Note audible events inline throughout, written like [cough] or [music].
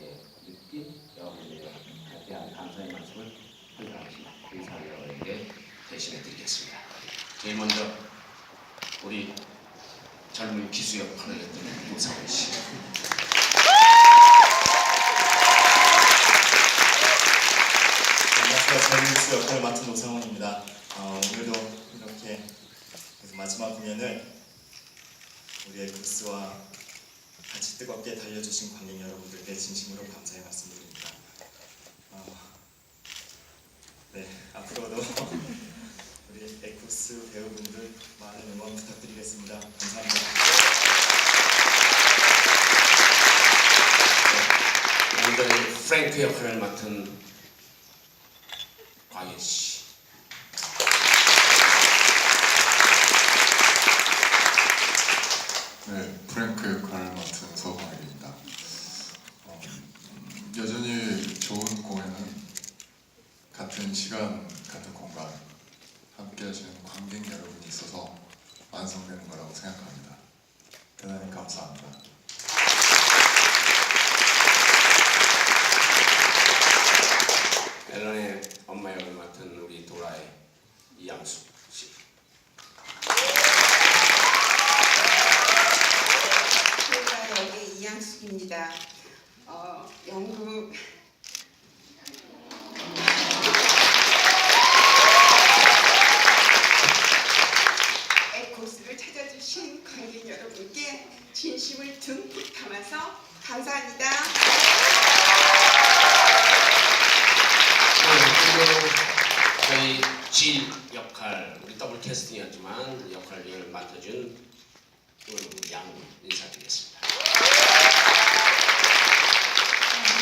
예, 느낀 여러분들의 대한 감사의 말씀을 한가하신 의사 여러분에게 대신해 드리겠습니다. 제일 먼저 우리 젊은 기수역 판을했던 우상원 씨. 안녕하세요. 제니스 역할을 맡은 노상원입니다. 어, 오늘도 이렇게 마지막 공연을 우리 엑스와 같이 뜨겁게 달려주신 관객 여러분들께 진심으로 감사의 말씀드립니다. 어, 네, 앞으로도 [laughs] 우리 에쿠스 배우분들 많은 응원 부탁드리겠습니다. 감사합니다. 오늘 프랭크 역할을 맡은 광희 씨. 네, 프랭크 역할을 맡은 서광일입니다. 어, 음, 여전히 좋은 공연은 같은 시간, 같은 공간, 함께 하시는 관객 여러분이 있어서 완성되는 거라고 생각합니다. 대단히 감사합니다. 앨런의 엄마 역을 맡은 우리 도라의 이양수 씨. 제가 여기 이양숙입니다. 어, 연극 에코스를 찾아주신 관객 여러분께 진심을 듬뿍 담아서 감사합니다. 그리고 저희 질 역할 우리 더블 캐스팅이었지만 역할을 맡아준 양 인사드리겠습니다.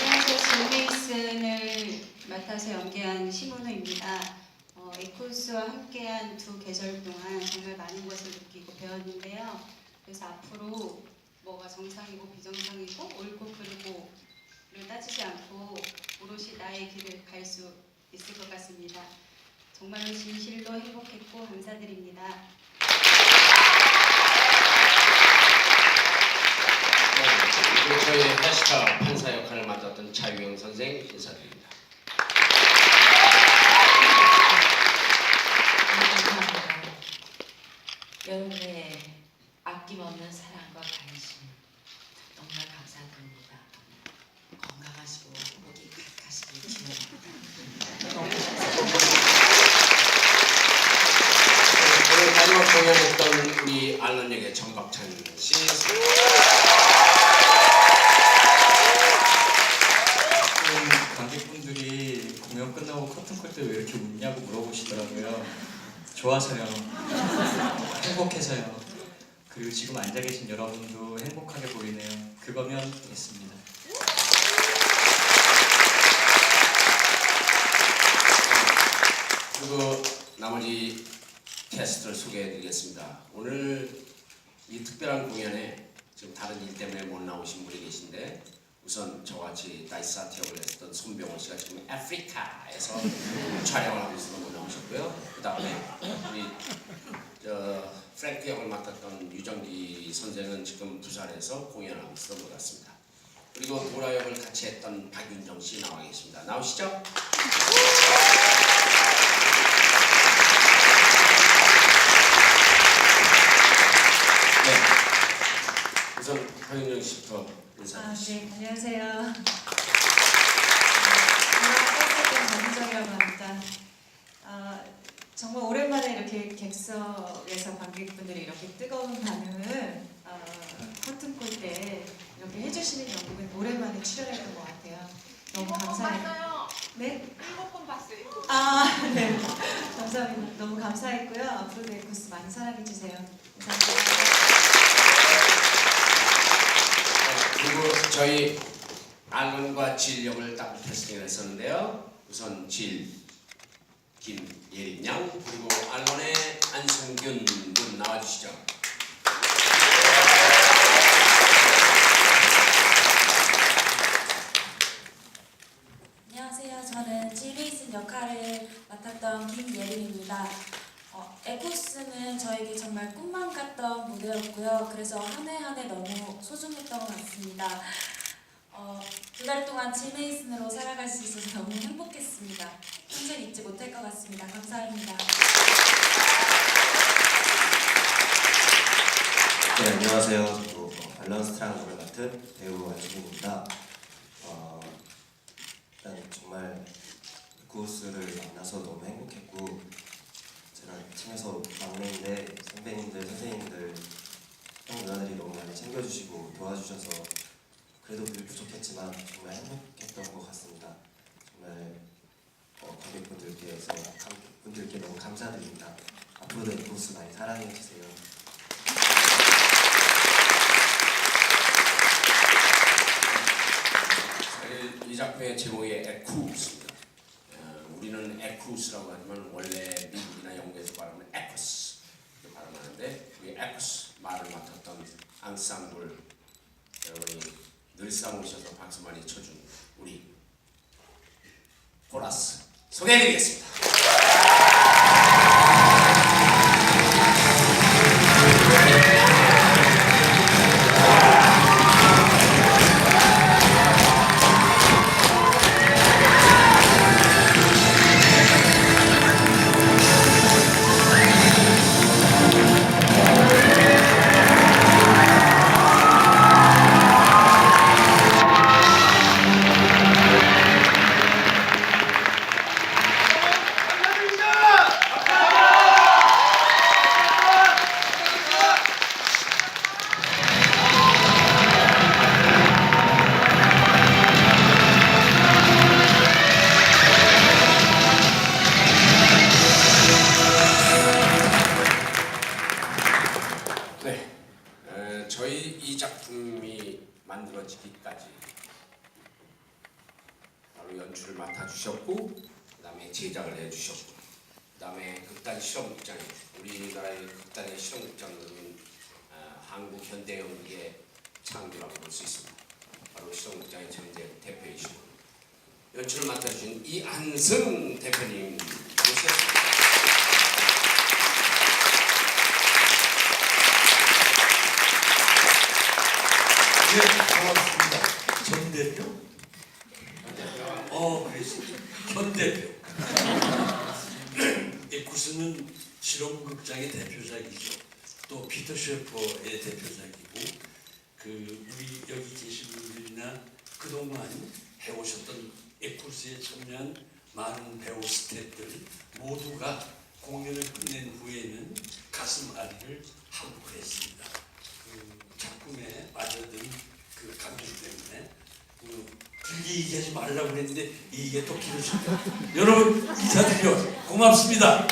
안녕하세요. 질메이슨을 맡아서 연기한 심은호입니다. 어, 에코스와 함께한 두 계절 동안 정말 많은 것을 느끼고 배웠는데요. 그래서 앞으로 뭐가 정상이고 비정상이고 옳고 그르고를 따지지 않고 오롯이 나의 길을 갈 수 있을 것 같습니다. 정말로 진실로 행복했고 감사드립니다. 그리고 저희 해시타 판사 역할을 맡았던 차유영 선생 인사드립니다. 여러분의 아낌없는 사랑과 관심 정말 감사드립니다. 건강하시고 목이 가득하시길 기원합니다. 오늘 마지막 공연했던 우리 알런 역의 정박찬 씨. 좀 관객분들이 공연 끝나고 커튼콜 때왜 이렇게 웃냐고 물어보시더라고요. 좋아서요. 행복해서요. 그리고 지금 앉아 계신 여러분도 행복하게 보이네요. 그거면 됐습니다. 그리고 나머지 캐스트를 소개해드리겠습니다. 오늘 이 특별한 공연에 지금 다른 일 때문에 못 나오신 분이 계신데 우선 저같이 다이사트 역을 했던 손병호 씨가 지금 아프리카에서 촬영을 하고 있어서 못 나오셨고요. 그 다음에 우리 저 프랭크 역을 맡았던 유정기 선생은 지금 부산에서 공연을 하고 있어서 못 왔습니다. 그리고 도라 역을 같이 했던 박윤정 씨 나와 계십니다. 나오시죠? 네. 우선 박윤정 씨부터 인사해 아. 네, 안녕하세요. 저는 박민정이라고 합니다. 아, 정말 오랜만에 이렇게 객석에서 관객분들이 이렇게 뜨거운 반응을 어, 커튼콜 때 이렇게 해주시는 연극은 오랜만에 출연했던 것 같아요. 너무 감사해요. 네? 일곱 번 봤어요. 아, 네. 감사합니다. 너무 감사했고요. 앞으로도 에코스 많이 사랑해주세요. 감사합니다. 그리고 저희 알론과 질 역을 딱 캐스팅을 했었는데요. 우선 질 김예린 양 그리고 알론의 안승균 군 나와주시죠. 안녕하세요. 저는 지리슨 역할을 맡았던 김예림입니다. 어, 에코스는 저에게 정말 꿈만 같던 무대였고요. 그래서 한 해 한 해 너무 소중했던 것 같습니다. 어, 그달 동안 지메이슨으로 살아갈 수 있어서 너무 행복했습니다. 평생 잊지 못할 것 같습니다. 감사합니다. 네, 안녕하세요. 저도 어, 밸런스 트라이앵글을 맡은 배우 안수빈입니다. 어, 일단 정말 구스를 만나서 너무 행복했고 팀에서 막내인데 선배님들, 선생님들, 형 누나들이 너무 많이 챙겨주시고 도와주셔서 그래도 늘 부족했지만 정말 행복했던 것 같습니다. 정말 어, 관객분들께서 분들께 너무 감사드립니다. 앞으로도 이 구스 많이 사랑해 주세요. 사실 이 작품의 제목이 에쿠스입니다. 어, 우리는 에쿠스라고 하지만 원래 미국이나 영국에서 발음은 에쿠스 이렇게 발음하는데 우리 에쿠스 말을 맡았던 앙상블 여러분이 늘상 오셔서 박수 많이 쳐준 우리 코라스 소개해드리겠습니다. 만들어지기까지 바로 연출을 맡아주셨고 그 다음에 제작을 해주셨고 그 다음에 극단 실험극장 우리나라의 극단의 실험극장은 어, 한국 현대 연기의 창조라고 볼 수 있습니다. 바로 실험극장의 전대 대표이시고 연출을 맡아주신 이한승 대표님 모셨습니다. 네, 반갑습니다. 전 대표? 어, 그랬습니다. 현 대표. [laughs] 에쿠스는 실험극장의 대표작이죠. 또 피터 셰퍼의 대표작이고, 그 우리 여기 계신 분들이나 그동안 해오셨던 에쿠스에 참여한 많은 배우 스태프들 모두가 공연을 끝낸 후에는 가슴 앓이를 하고 그랬습니다. 그 작품에 빠져든 그 감정 때문에 그 길게 얘기하지 말라고 그랬는데 이게 또 길어진다. [laughs] 여러분 인사드려 고맙습니다.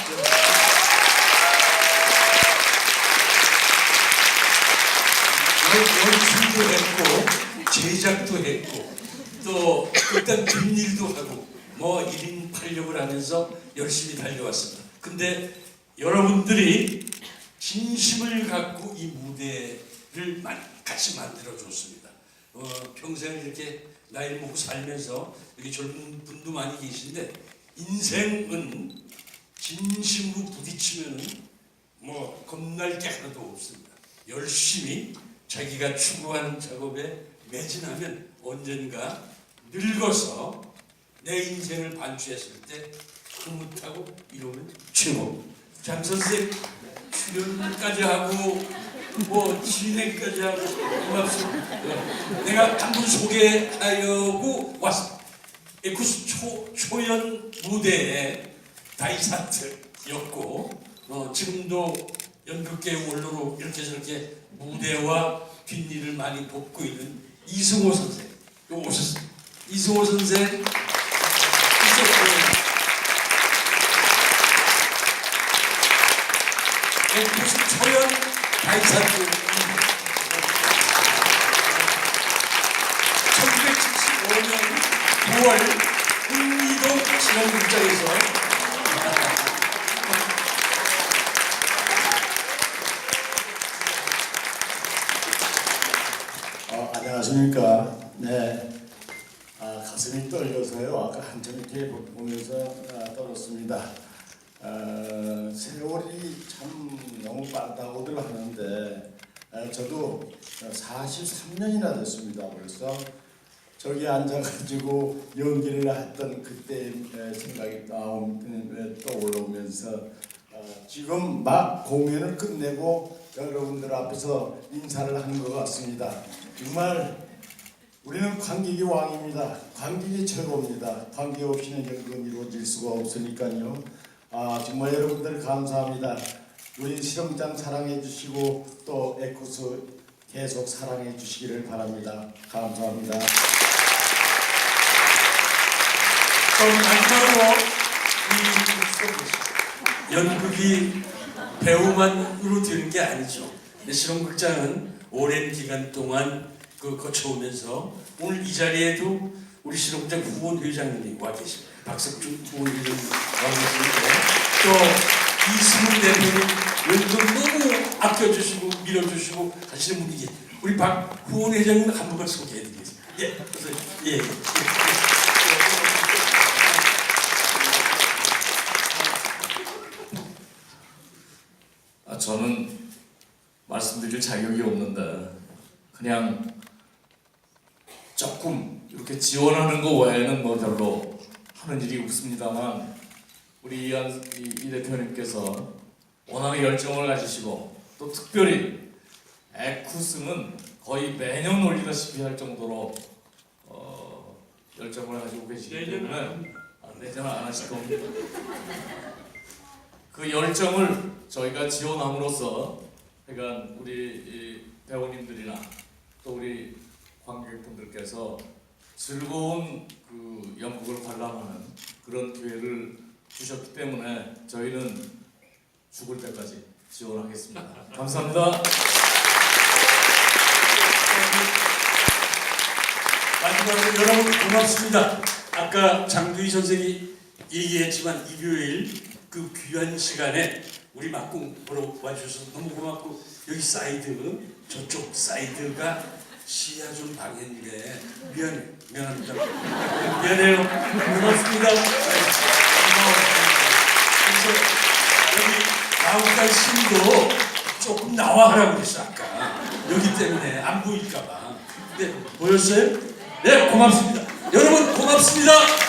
연- 연출도 했고 제작도 했고 또 일단 뒷일도 하고 뭐 1인 8역을 하면서 열심히 달려왔습니다. 근데 여러분들이 진심을 갖고 이 무대를 만- 같이 만들어 줬습니다. 어, 평생 이렇게 나이를 먹고 살면서 여기 젊은 분도 많이 계신데 인생은 진심으로 부딪히면은 뭐 겁날 게 하나도 없습니다. 열심히 자기가 추구하는 작업에 매진하면 언젠가 늙어서 내 인생을 반추했을 때 흐뭇하고 이러면 최고. 장 선생 출연까지 하고 뭐 진행까지 하고 고맙습니다. 네. 내가 한 분 소개하려고 왔습니다. 에쿠스 초, 초연 무대에 다이사트였고 어, 지금도 연극계 원로로 이렇게 저렇게 무대와 뒷일을 많이 돕고 있는 이승호 선생 요 오셨습니다. 이승호 선생 있었고요. 에쿠스 초연 다이사트 1975년 9월 흥미도 실험극장에서 어, 안녕하십니까. 네. 아, 가슴이 떨려서요. 아까 한참 이렇게 보면서 아, 떨었습니다. 아, 세월이 참 너무 빠르다고들 하는데 아, 저도 43년이나 됐습니다. 그래서 저기 앉아가지고 연기를 했던 그때 에, 생각이 떠올라오면서 어, 지금 막 공연을 끝내고 여러분들 앞에서 인사를 하는 것 같습니다. 정말 우리는 관객이 왕입니다. 관객이 최고입니다. 관객 없이는 연극은 이루어질 수가 없으니까요. 아 정말 여러분들 감사합니다. 우리 실험장 사랑해 주시고 또 에코스 계속 사랑해 주시기를 바랍니다. 감사합니다. 그럼 마지막으로 이 연극이 배우만으로 되는 게 아니죠. 실험극장은 오랜 기간 동안 그 거쳐오면서 오늘 이 자리에도 우리 실험극장 후원 회장님이 와 계십니다. 박석준 후원 회장님 와 계시는데 또 이승훈 대표님 연극 너무 아껴주시고 밀어주시고 하시는 분이 계세요. 우리 박 후원 회장님 한 분만 소개해드리겠습니다. 예, 그래서 예. 예. 아, 저는 말씀드릴 자격이 없는데 그냥 조금 이렇게 지원하는 거 외에는 뭐 별로 하는 일이 없습니다만 우리 이한 이, 이 대표님께서 워낙 열정을 가지시고 또 특별히 에쿠스는 거의 매년 올리다시피 할 정도로 어, 열정을 가지고 계시기 때문에 아, 내년은 안 하실 겁니다. 그 열정을 저희가 지원함으로써 그러니까 우리 이 배우님들이나 또 우리 관객분들께서 즐거운 그 연극을 관람하는 그런 기회를 주셨기 때문에 저희는 죽을 때까지 지원하겠습니다. 감사합니다. 마지막으로 여러분 고맙습니다. 아까 장두희 선생이 얘기했지만 일요일 그 귀한 시간에 우리 막공 보러 와주셔서 너무 고맙고 여기 사이드 저쪽 사이드가 시야 좀 방해인데 미안 미안합니다. 미안해요. 고맙습니다. 네, 고마워요. 그래서 심도 조금 나와 하라고 그랬어 아까 여기 때문에 안 보일까봐. 네 보였어요? 네 고맙습니다. 여러분 고맙습니다.